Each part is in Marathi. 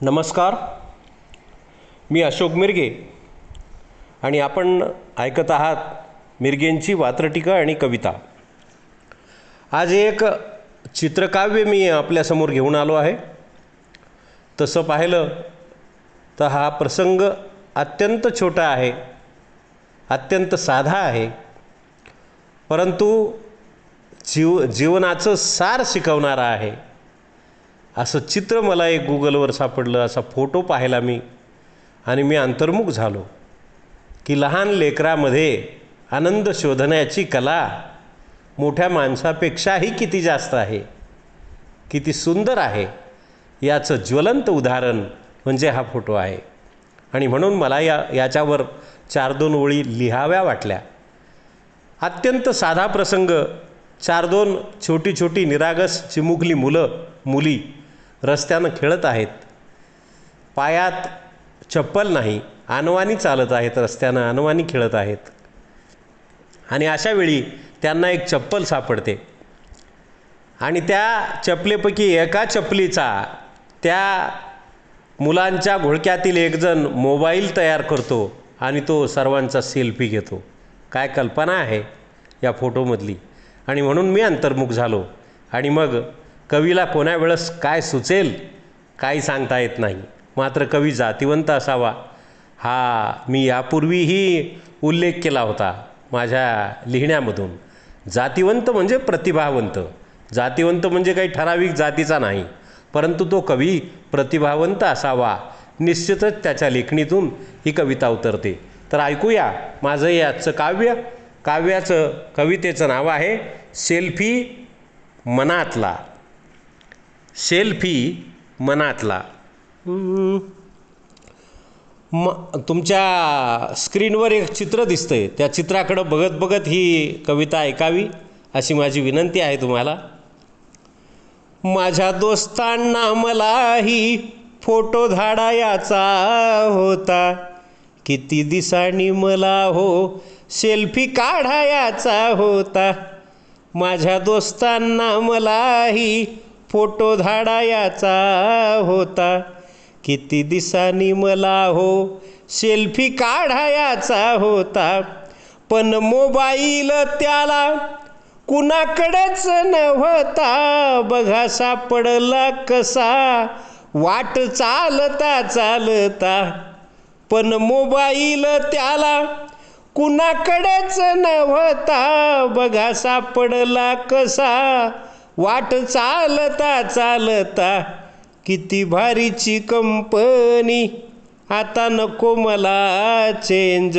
नमस्कार. मी अशोक मिरगे. आणि आपण ऐकत आहात मिरगेंची वात्रटिका आणि कविता. आज एक चित्रकाव्य मी आपल्यासमोर घेऊन आलो आहे. तसं पाहिलं तर हा प्रसंग अत्यंत छोटा आहे. अत्यंत साधा आहे. परंतु जीव जीवनाचं सार शिकवणारा आहे. असं चित्र मला एक गुगलवर सापडलं असा फोटो पाहिला मी. आणि मी अंतर्मुख झालो. की लहान लेकरामध्ये आनंद शोधण्याची कला मोठ्या माणसापेक्षाही किती जास्त आहे किती सुंदर आहे याचं ज्वलंत उदाहरण म्हणजे हा फोटो आहे. आणि म्हणून मला या याच्यावर चार दोन ओळी लिहाव्या वाटल्या. अत्यंत साधा प्रसंग चार दोन छोटी छोटी निरागस चिमुकली मुलं मुली रस्त्यानं खेळत आहेत. पायात चप्पल नाही अनवानी चालत आहेत रस्त्यानं अनवानी खेळत आहेत. आणि अशा वेळी त्यांना एक चप्पल सापडते. आणि त्या चपलेपैकी एका चपलीचा त्या मुलांच्या घोळक्यातील एकजण मोबाईल तयार करतो आणि तो सर्वांचा सेल्फी घेतो. काय कल्पना आहे या फोटोमधली? आणि म्हणून मी अंतर्मुख झालो. आणि मग कवीला कोण्या वेळेस काय सुचेल काही सांगता येत नाही. मात्र कवी जातिवंत असावा. हा मी यापूर्वीही उल्लेख केला होता माझ्या लिहिण्यामधून. जातिवंत म्हणजे प्रतिभावंत. जातिवंत म्हणजे काही ठराविक जातीचा नाही परंतु तो कवी प्रतिभावंत असावा. निश्चितच त्याच्या लेखणीतून ही कविता उतरते. तर ऐकूया माझं हे आजचं काव्य. काव्याचं कवितेचं नाव आहे सेल्फी मनातला. सेल्फी मनातला. म तुमच्या स्क्रीनवर एक चित्र दिसतं आहे त्या चित्राकडं बघत बघत ही कविता ऐकावी अशी माझी विनंती आहे तुम्हाला. माझ्या दोस्तांना मलाही फोटो धाडायाचा होता. किती दिसांनी मला हो सेल्फी काढायाचा होता. माझ्या दोस्तांना मलाही फोटो धाडायाचा होता. किती दिसांनी मला हो सेल्फी काढायाचा होता. पण मोबाईल त्याला कुणाकडेच नव्हता. बघा सापडला कसा वाट चालता चालता. पण मोबाईल त्याला कुणाकडेच नव्हता. बघा सापडला कसा वाट चालता चालता किती भारीची कंपनी. आता नको मला चेंज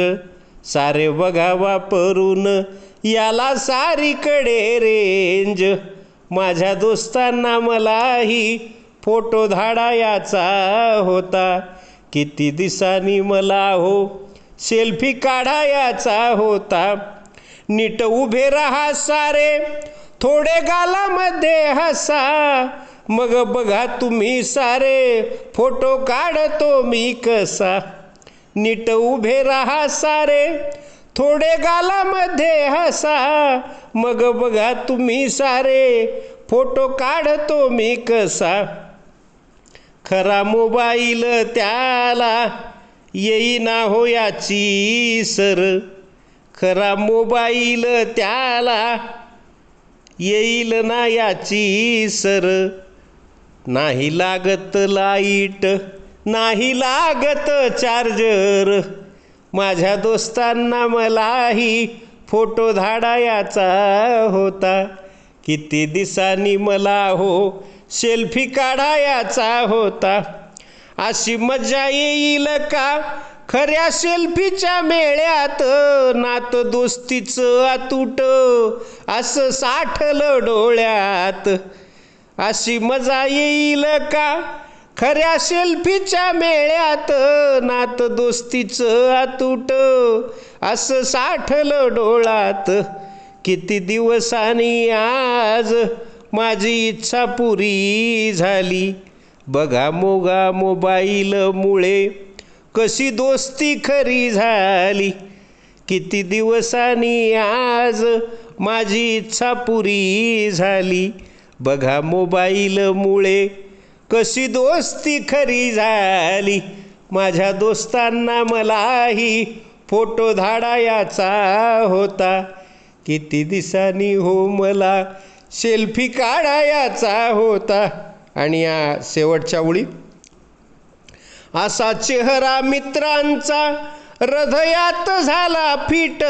सारे बघा वापरून याला सारीकडे रेंज माझ्या दोस्तांना मलाही फोटो धाडायाचा होता. किती दिसांनी मला हो सेल्फी काढायाचा होता. नीट उभे राहा सारे. थोडे गालामध्ये हसा. मग बघा तुम्ही सारे फोटो काढतो मी कसा. नीट उभे राहा सारे थोडे गालामध्ये हसा. मग बघा तुम्ही सारे फोटो काढतो मी कसा. खरा मोबाईल त्याला येईना हो याची सर. खरा मोबाईल त्याला येईल ना याची सर. नाही लागत लाइट नाही लागत चार्जर. माझ्या दोस्तांना मलाही फोटो धाडायाचा होता. किती दिसांनी मला हो सेल्फी काढायाचा होता. अशी मजा येईल का? खऱ्या सेल्फीच्या मेळ्यात नात दोस्तीचं अतूट असं साठलं डोळ्यात. अशी मजा येईल का? खऱ्या सेल्फीच्या मेळ्यात नात दोस्तीचं अतूट असं साठलं डोळ्यात किती दिवसांनी आज माझी इच्छा पुरी झाली. बघा मोगा मोबाईलमुळे कशी दोस्ती खरी झाली? किती दिवसांनी आज माझी इच्छा पुरी झाली? बघा मोबाईलमुळे कशी दोस्ती खरी झाली? माझ्या दोस्तांना मलाही फोटो धाडायाचा होता. किती दिसांनी हो मला सेल्फी काढायाचा होता. आणि या शेवटच्या ओळी असा चेहरा मित्रांचा हृदयात झाला फिट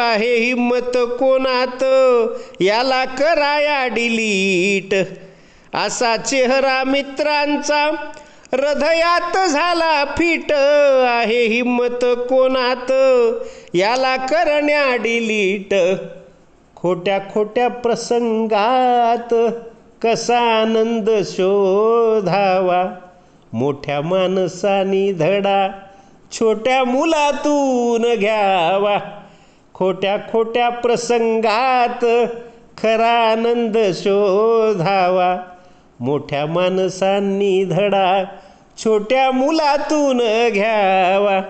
आहे हिम्मत कोणात? याला कराया डिलीट. असा चेहरा मित्रांचा हृदयात झाला फिट आहे हिम्मत कोणात? याला करण्या डिलीट. खोट्या खोट्या प्रसंगात कसा आनंद शोधावा? मोठ्या माणसानी धडा छोट्या मुलातून घ्यावा. खोट्या खोट्या प्रसंगात खरा आनंद शोधावा. मोठ्या माणसांनी धडा छोट्या मुलातून घ्यावा.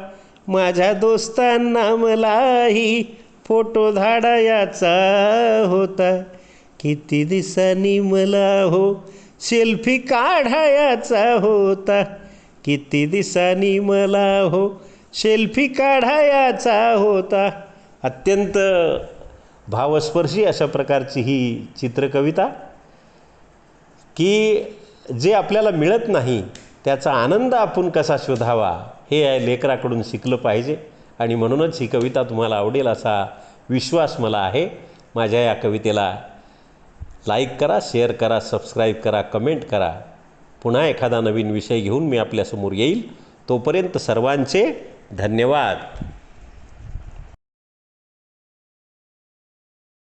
माझ्या दोस्तांना मलाही फोटो धाडायाचा होता. किती दिसांनी मला हो सेल्फी काढायाचा होता. किती दिसांनी मला हो सेल्फी काढायाचा होता. अत्यंत भावस्पर्शी अशा प्रकारची ही चित्रकविता की जे आपल्याला मिळत नाही त्याचा आनंद आपण कसा शोधावा हे या लेकराकडून शिकलं पाहिजे. आणि म्हणूनच ही कविता तुम्हाला आवडेल असा विश्वास मला आहे. माझ्या या कवितेला लाईक करा शेअर करा सबस्क्राईब करा कमेंट करा. पुन्हा एखादा नवीन विषय घेऊन मी आपल्यासमोर येईल. तोपर्यंत सर्वांचे धन्यवाद.